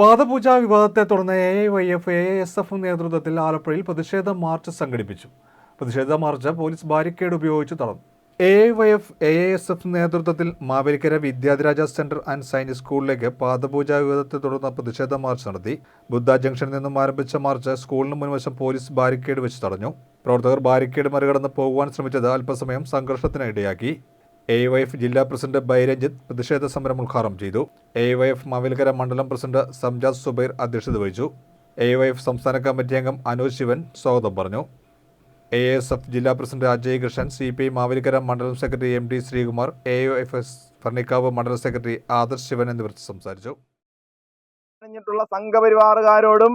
പാദപൂജ വിവാദത്തെ തുടർന്ന് A I Y F A S F നേതൃത്വത്തിൽ ആലപ്പുഴയിൽ പ്രതിഷേധ മാർച്ച് സംഘടിപ്പിച്ചു. പ്രതിഷേധ മാർച്ച് പോലീസ് ബാരിക്കേഡ് ഉപയോഗിച്ച് തടഞ്ഞു. A I Y F A S F നേതൃത്വത്തിൽ Mavelikkara Vidyadhiraja centre and science സ്കൂളിലേക്ക് പാദപൂജ വിവാദത്തെ തുടർന്ന് പ്രതിഷേധ മാർച്ച് നടത്തി. ബുദ്ധ ജംഗ്ഷനിൽ നിന്നും ആരംഭിച്ച മാർച്ച് സ്കൂളിന് മുൻവശം പോലീസ് ബാരിക്കേഡ് വെച്ച് തടഞ്ഞു. പ്രവർത്തകർ ബാരിക്കേഡ് മറികടന്ന് പോകുവാൻ ശ്രമിച്ചത് അല്പസമയം സംഘർഷത്തിന് ഇടയാക്കി എ വൈ എഫ് ജില്ലാ പ്രസിഡന്റ് ബൈരഞ്ജിത്ത് പ്രതിഷേധ സമരം ഉദ്ഘാടനം ചെയ്തു. എ വൈ എഫ് മാവേലിക്കര മണ്ഡലം പ്രസിഡന്റ് സംജാദ് സുബൈർ അധ്യക്ഷത വഹിച്ചു. എ വൈ എഫ് സംസ്ഥാന കമ്മിറ്റി അംഗം അനൂജ് ശിവൻ സ്വാഗതം പറഞ്ഞു. എ എസ് എഫ് ജില്ലാ president Ajay Krishnan C P I Mavelikkara മണ്ഡലം secretary M D Sreekumar A F S ഫർണിക്കാവ് മണ്ഡലം സെക്രട്ടറി ആദർശ് ശിവൻ എന്നിവർ സംസാരിച്ചു. സംഘപരിവാറുകാരോടും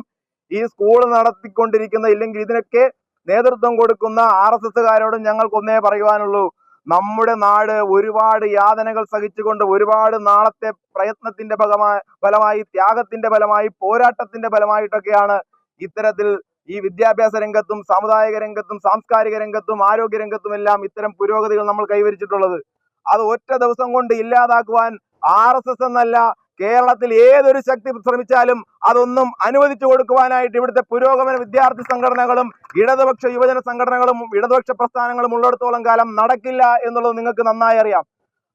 ഈ സ്കൂൾ നടത്തിക്കൊണ്ടിരിക്കുന്ന ഇല്ലെങ്കിൽ ഇതിനൊക്കെ നേതൃത്വം കൊടുക്കുന്ന ആർ എസ് എസ്സുകാരോടും ഞങ്ങൾക്ക് ഒന്നേ പറയുവാനുള്ളൂ. നമ്മുടെ നാട് ഒരുപാട് യാതനകൾ സഹിച്ചുകൊണ്ട് ഒരുപാട് നാളത്തെ പ്രയത്നത്തിന്റെ ഫലമായി ഫലമായി ത്യാഗത്തിന്റെ ഫലമായി പോരാട്ടത്തിന്റെ ഫലമായിട്ടൊക്കെയാണ് ഇത്തരത്തിൽ ഈ വിദ്യാഭ്യാസ രംഗത്തും സാമുദായിക രംഗത്തും സാംസ്കാരിക രംഗത്തും ആരോഗ്യ രംഗത്തും എല്ലാം ഇത്തരം പുരോഗതികൾ നമ്മൾ കൈവരിച്ചിട്ടുള്ളത്. അത് ഒറ്റ ദിവസം കൊണ്ട് ഇല്ലാതാക്കുവാൻ ആർ എസ് എസ് എന്നല്ല കേരളത്തിൽ ഏതൊരു ശക്തി ശ്രമിച്ചാലും അതൊന്നും അനുവദിച്ചു കൊടുക്കുവാനായിട്ട് ഇവിടുത്തെ പുരോഗമന വിദ്യാർത്ഥി സംഘടനകളും ഇടതുപക്ഷ യുവജന സംഘടനകളും ഇടതുപക്ഷ പ്രസ്ഥാനങ്ങളും ഉള്ളിടത്തോളം കാലം നടക്കില്ല എന്നുള്ളത് നിങ്ങൾക്ക് നന്നായി അറിയാം.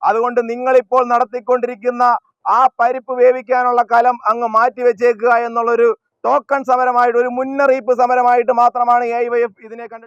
അതുകൊണ്ട് നിങ്ങൾ ഇപ്പോൾ നടത്തിക്കൊണ്ടിരിക്കുന്ന ആ പരിപ്പ് വേവിക്കാനുള്ള കലം അങ്ങ് മാറ്റിവെച്ചേക്കുക എന്നുള്ളൊരു ടോക്കൺ സമരമായിട്ട് ഒരു മുന്നറിയിപ്പ് സമരമായിട്ട് മാത്രമാണ് എ ഇതിനെ കണ്ടിട്ട്